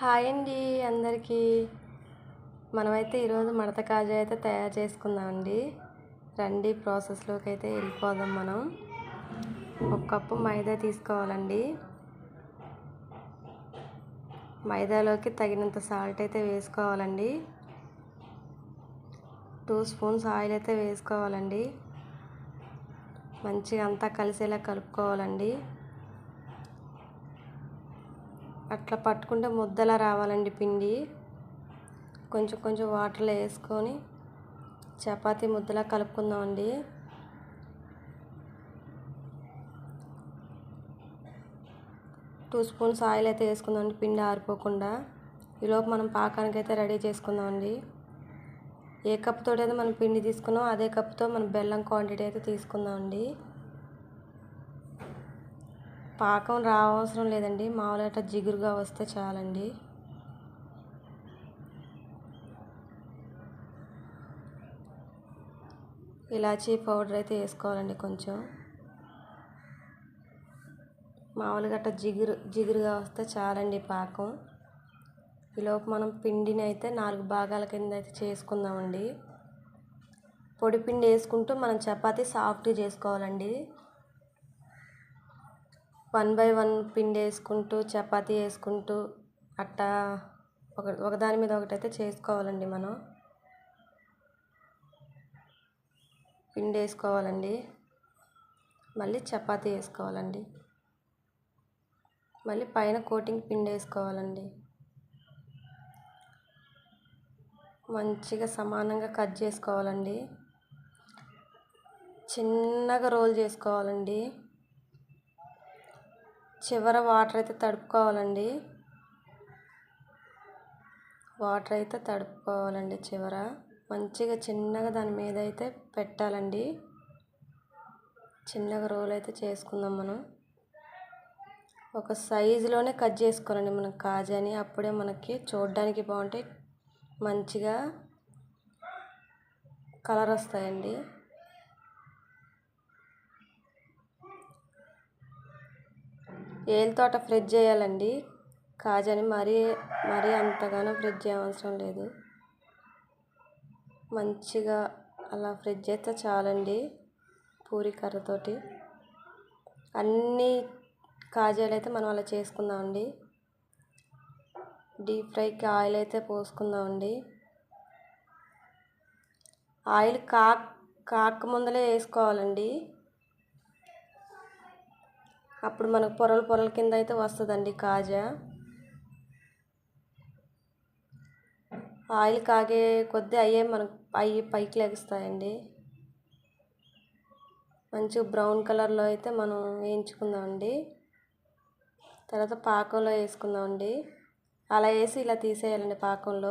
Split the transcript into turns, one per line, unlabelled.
Hi అండి అందరికీ. మనమైతే ఈరోజు మడత కాజా అయితే తయారు చేసుకుందామండి. రండి ప్రాసెస్లోకి అయితే వెళ్ళిపోదాం మనం. ఒక కప్పు మైదా తీసుకోవాలండి. మైదాలోకి తగినంత సాల్ట్ అయితే వేసుకోవాలండి. టూ స్పూన్స్ ఆయిల్ అయితే వేసుకోవాలండి. మంచిగా అంతా కలిసేలా కలుపుకోవాలండి. అట్లా పట్టుకుంటే ముద్దలా రావాలండి పిండి. కొంచెం కొంచెం వాటర్లో వేసుకొని చపాతీ ముద్దలా కలుపుకుందామండి. టూ స్పూన్స్ ఆయిల్ అయితే వేసుకుందామండి పిండి ఆరిపోకుండా. ఈలోపు మనం పాకానికి అయితే రెడీ చేసుకుందామండి. ఏ కప్పుతో అయితే మనం పిండి తీసుకున్నాం అదే కప్పుతో మనం బెల్లం క్వాంటిటీ అయితే తీసుకుందామండి. పాకం రావసరం లేదండి. మామూలుగా జిగురుగా వస్తే చాలండి. ఇలాచీ పౌడర్ అయితే వేసుకోవాలండి కొంచెం. మామూలుగా అట్లా జిగురు జిగురుగా వస్తే చాలండి పాకం. ఈలోపు మనం పిండిని అయితే నాలుగు భాగాల కింద అయితే చేసుకుందామండి. పొడి పిండి వేసుకుంటూ మనం చపాతీ సాఫ్ట్ చేసుకోవాలండి. వన్ బై వన్ పిండి వేసుకుంటూ చపాతీ వేసుకుంటూ అట్టా ఒక ఒకదాని మీద ఒకటైతే చేసుకోవాలండి మనం. పిండి వేసుకోవాలండి. మళ్ళీ చపాతీ వేసుకోవాలండి. మళ్ళీ పైన కోటింగ్ పిండి వేసుకోవాలండి. మంచిగా సమానంగా కట్ చేసుకోవాలండి. చిన్నగా రోల్ చేసుకోవాలండి. చివర వాటర్ అయితే తడుపుకోవాలండి. వాటర్ అయితే తడుపుకోవాలండి చివర. మంచిగా చిన్నగా దాని మీద అయితే పెట్టాలండి. చిన్నగా రోల్ అయితే చేసుకుందాం మనం. ఒక సైజులోనే కట్ చేసుకోవాలండి మనం కాజాని. అప్పుడే మనకి చూడడానికి బాగుంటాయి. మంచిగా కలర్ వస్తాయండి. ఏళ్ళతో తోట ఫ్రిడ్జ్ చేయాలండి. కాజని మరీ మరీ అంతగానో ఫ్రిడ్జ్ చేయవసరం లేదు. మంచిగా అలా ఫ్రిడ్జ్ అయితే చాలండి పూరి కర్రతోటి. అన్ని కాజాలు అయితే మనం అలా చేసుకుందామండి. డీప్ ఫ్రైకి ఆయిల్ అయితే పోసుకుందామండి. ఆయిల్ కాక్ కాక ముందలే వేసుకోవాలండి. అప్పుడు మనకు పొరలు పొరల కింద అయితే వస్తుందండి కాజా. ఆయిల్ కాగే కొద్దీ అయ్యే మనకు అయ్యి పైకి లెగుస్తాయండి. మంచి బ్రౌన్ కలర్లో అయితే మనం వేయించుకుందామండి. తర్వాత పాకంలో వేసుకుందామండి. అలా వేసి ఇలా తీసేయాలండి పాకంలో.